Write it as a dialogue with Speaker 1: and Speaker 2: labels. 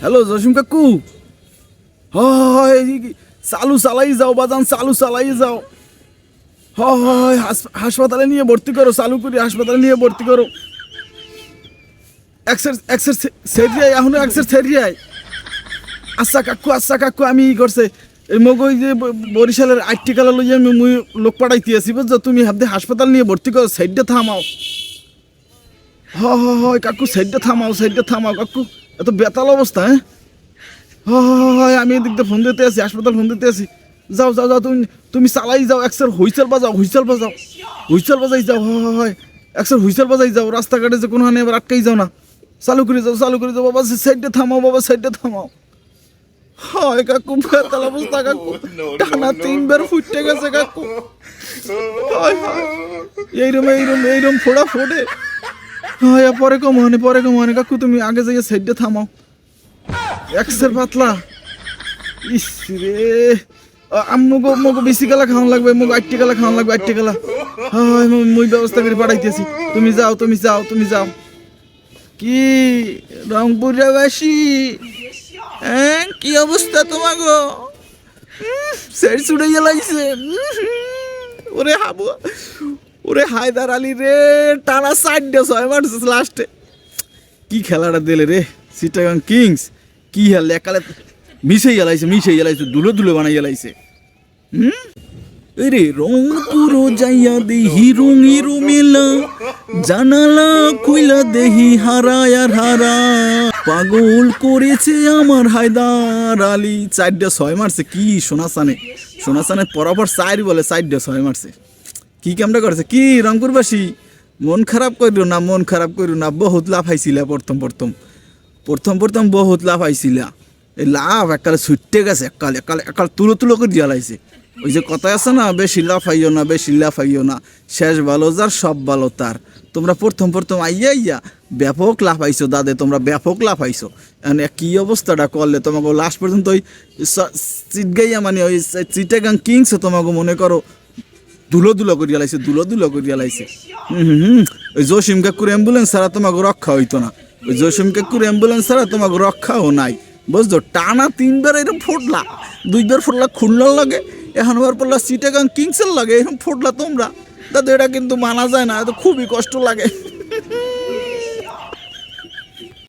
Speaker 1: Hello, Jasim কাকু। হয় চালু চালাই যাও, বাজান, চালু চালাই যাও। হয় হাস- হাসপাতালে নিয়ে ভর্তি করো, চালু করি হাসপাতালে নিয়ে ভর্তি করো। সেরিয়াই এখনও এক্সের সেরিয়াই আচ্ছা কাকু আচ্ছা কাকু, আমি ই করছে মগ যে বরিশালের আটটি কালা লইয়া আমি মুই লোক পাঠাইতে আছি, বুঝছ? তুমি হাতে হাসপাতাল নিয়ে ভর্তি করো সাইডটা থামাও। হ হ হয় কাকু সাইডটা থামাও সাইডটা থামাও, কাকু। এত বেতাল অবস্থা হ্যাঁ হয় আমি এদিক দিয়ে ফোন দিতে আছি হাসপাতাল ফোন দিতে আছি যাও যাও যাও তুমি তুমি চালাই যাও একসার হুইসেল বাজাও হুইসেল বাজাও হুইসেল বাজাই যাও হয় হয় হয় একসার হুইসেল বাজাই যাও রাস্তাঘাটে যে কোনো হানে এবার আটকাই যাও না চালু করে যাও চালু করে যাও বাবা সাইডে থামাও বাবা সাইডে থামাও হয় কাকু বেতাল অবস্থা কাকু টানা তিনবার ফুটতে গেছে কাকু হয় হয় এইরম এইরম এইরম ফোড়া ফোটে হয় পরে কমানে পরে কমানে কাকু তুমি আগে যাইয়ে সাইডে থামাও একসের পাতলা ইস রে আম্মুগো মগো বেশি গালা খাওয়ান লাগবে মগো আটটি গালা খাওয়ান লাগবে আটটি গালা হয় মই ব্যবস্থা করে পাঠাইতেছি তুমি যাও তুমি যাও তুমি যাও কি রংপুরবাসী হ্যাঁ কি অবস্থা তোমার গো সেট ছুটে গেলাইছে ওরে হাবু ওরে হায়দার আলী রে, টানা সাইডে ছয় মারছে লাস্টে কি খেলাটা দিলে রে সিটাগাং কিংস, কি হেল একালে মিশে গেলাইছে মিশে গেলাইছে, দুলো দুলো বানাই গেলাইছে। হুম? রে রংপুর যাইয়া দেহি রঙির মেলা, জানালা খুইলা দেহি হারায় আর হারা। পাগল করেছে আমার হায়দার আলী। চারটা, ছয় মারছে, কি সোনাসানে? সোনাসানে পরাপর চার বলে চারটা, ছয় মারছে। কি কামটা করছে? কি? রংপুরবাসী? মন খারাপ করিও না, মন খারাপ করিও না। বহুত লাভ হাইছিলা প্রথম প্রথম। প্রথম প্রথম বহুত লাভ আইছিলা। এই লাভ একালে ছুটতে গেছে একাল একাল একাল তুলো তুলো করে জ্বালাইছে ওই যে কথা আছে না, বেশি লাভ আইও না, বেশি লাভ আইও না। শেষ ভালো যার, সব ভালো তার। তোমরা প্রথম প্রথম আইয়া আইয়া ব্যাপক লাভ আইছো দাদে, তোমরা ব্যাপক লাভ আইছো। মানে কি অবস্থাটা করলে তোমাকে লাস্ট পর্যন্ত ওই চিটগাইয়া মানে ওই চিটাগাং কিংস তোমাকে মনে করো দুলো দুলো করিয়া লাইছে, দুলো দুলো করিয়া লাইছে। হুম। ওই জসিম কাকুর অ্যাম্বুলেন্স ছাড়া তোমাকে রক্ষা হইতো না। ওই জসিম কাকুর অ্যাম্বুলেন্স ছাড়া তোমাকে রক্ষাও নাই। বুঝছ? টানা তিনবার এরকম ফুটলা, দুইবার ফুটলা খুলনার লাগে এখন আবার পড়লা সিটাগাং কিংসের লাগে এরকম ফুটলা তোমরা। দাদু এটা কিন্তু মানা যায় না, এত খুবই কষ্ট লাগে।